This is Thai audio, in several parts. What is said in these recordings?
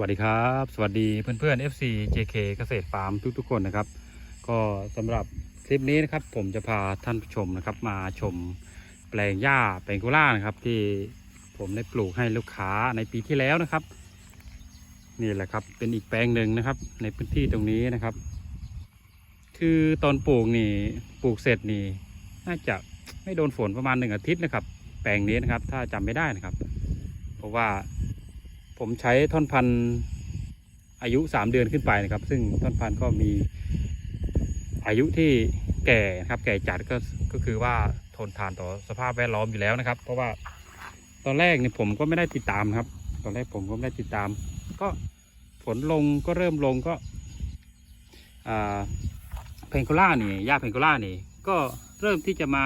วัสดีครับ สวัสดีเพื่อนๆ FC JK เกษตรฟาร์มทุกๆคนนะครับ ก็สำหรับคลิปนี้นะครับ ผมจะพาท่านผู้ชมนะครับ มาชมแปลงหญ้าแปลงกุล่านะครับ ที่ผมได้ปลูกให้ลูกค้าในปีที่แล้วนะครับ นี่แหละครับเป็นอีกแปลงหนึ่งนะครับ ในพื้นที่ตรงนี้นะครับ คือตอนปลูกนี่ปลูกเสร็จนี่น่าจะไม่โดนฝนประมาณหนึ่งอาทิตย์นะครับ แปลงนี้นะครับ ถ้าจำไม่ได้นะครับ เพราะว่า ผมใช้ท่อนพันธุ์อายุสามเดือนขึ้นไปนะครับ ซึ่งท่อนพันธุ์ก็มีอายุที่แก่ครับแก่จัดก็ก็คือว่าทนทานต่อสภาพแวดล้อมอยู่แล้วนะครับ เพราะว่าตอนแรกเนี่ยผมก็ไม่ได้ติดตามครับ ตอนแรกผมก็ไม่ได้ติดตาม ก็ฝนลงก็เริ่มลงก็อ่าเพนโคล่านี่หญ้าเพนโคล่านี่ก็เริ่มที่จะมา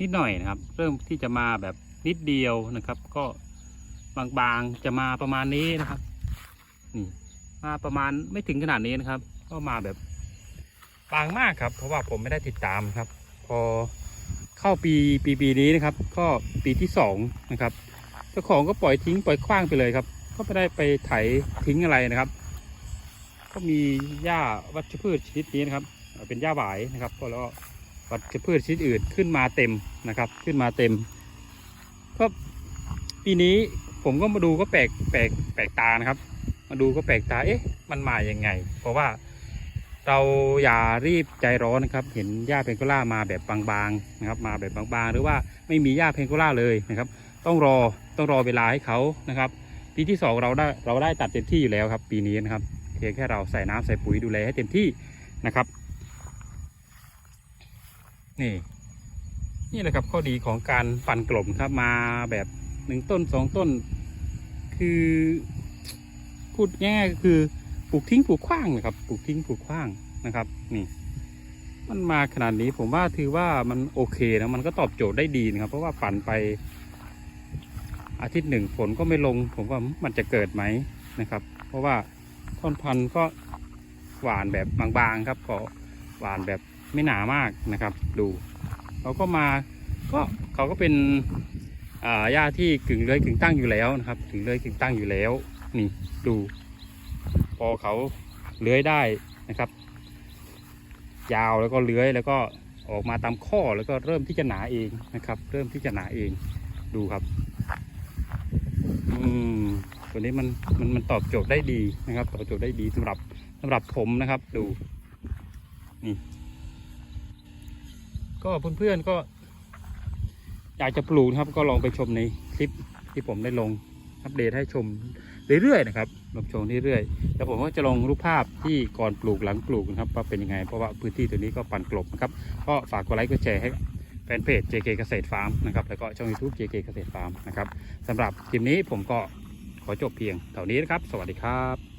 นิดหน่อยนะครับ เริ่มที่จะมาแบบนิดเดียวนะครับ ก็ บางๆจะมาประมาณนี้นะครับ นี่ มาประมาณไม่ถึงขนาดนี้นะครับ ก็มาแบบบางมากครับ เพราะว่าผมไม่ได้ติดตามครับ พอเข้าปีปีปีนี้นะครับ ก็ปีที่สองนะครับเจ้าของก็ปล่อยทิ้งปล่อยขว้างไปเลยครับ ก็ไม่ได้ไปไถทิ้งอะไรนะครับ ก็มีหญ้าวัชพืชชนิดนี้นะครับ เป็นหญ้าหวายนะครับก็แล้วก็วัชพืชชนิดอื่นขึ้นมาเต็มนะครับ ขึ้นมาเต็มก็ปีนี้ ผมก็มาดูก็แปลกแปลกแปลกตานะครับ มาดูก็แปลกตาเอ๊ะ มันมาอย่างไง เพราะว่าเราอย่ารีบใจร้อนนะครับ เห็นหญ้าเพนโกล่ามาแบบบางๆนะครับ มาแบบบางๆ หรือว่าไม่มีหญ้าเพนโกล่าเลยนะครับ ต้องรอต้องรอเวลาให้เขานะครับ ปีที่สองเราได้เราได้ตัดเต็มที่อยู่แล้วครับ ปีนี้นะครับเพียงแค่เราใส่น้ำใส่ปุ๋ยดูแลให้เต็มที่นะครับ นี่ นี่แหละครับข้อดีของการปั่นกลมครับมาแบบ หนึ่งต้นสองต้น คือพูดง่ายๆก็คือปลูกทิ้งปลูกขว้างนะครับปลูกทิ้งปลูกขว้างนะครับ นี่ มันมาขนาดนี้ผมว่าถือว่ามันโอเคนะมันก็ตอบโจทย์ได้ดีนะครับ เพราะว่าปั่นไป อาทิตย์หนึ่งฝนก็ไม่ลง ผมว่ามันจะเกิดไหมนะครับ เพราะว่าท่อนพันธุ์ก็หวานแบบบางๆครับก็หวานแบบไม่หนามากนะครับ ดูเขาก็มาก็เขาก็เป็น หญ้าที่กึ่งเลื้อยกึ่งตั้งอยู่แล้วนะครับกึ่งเลื้อยกึ่งตั้งอยู่แล้ว นี่ดู พอเขาเลื้อยได้นะครับ ยาวแล้วก็เลื้อยแล้วก็ออกมาตามข้อแล้วก็เริ่มที่จะหนาเองนะครับ เริ่มที่จะหนาเองดูครับ อืมตัวนี้มันมันมันตอบโจทย์ได้ดีนะครับ ตอบโจทย์ได้ดีสำหรับสำหรับผมนะครับ ดู นี่ ก็เพื่อนๆก็ อยากจะปลูกนะครับก็ลองไปชมในคลิปที่ผมได้ลงอัปเดตให้ชมเรื่อยๆนะครับลองชมเรื่อยๆแล้วผมก็จะลงรูปภาพที่ก่อนปลูกหลังปลูกนะครับว่าเป็นยังไง เพราะว่าพื้นที่ตัวนี้ก็ปั่นกลบนะครับก็ฝากกดไลค์กดแชร์ให้แฟนเพจ JK เกษตรฟาร์มนะครับแล้วก็ช่อง YouTube JK เกษตรฟาร์มนะครับสำหรับคลิปนี้ผมก็ขอจบเพียงเท่านี้นะครับ สวัสดีครับ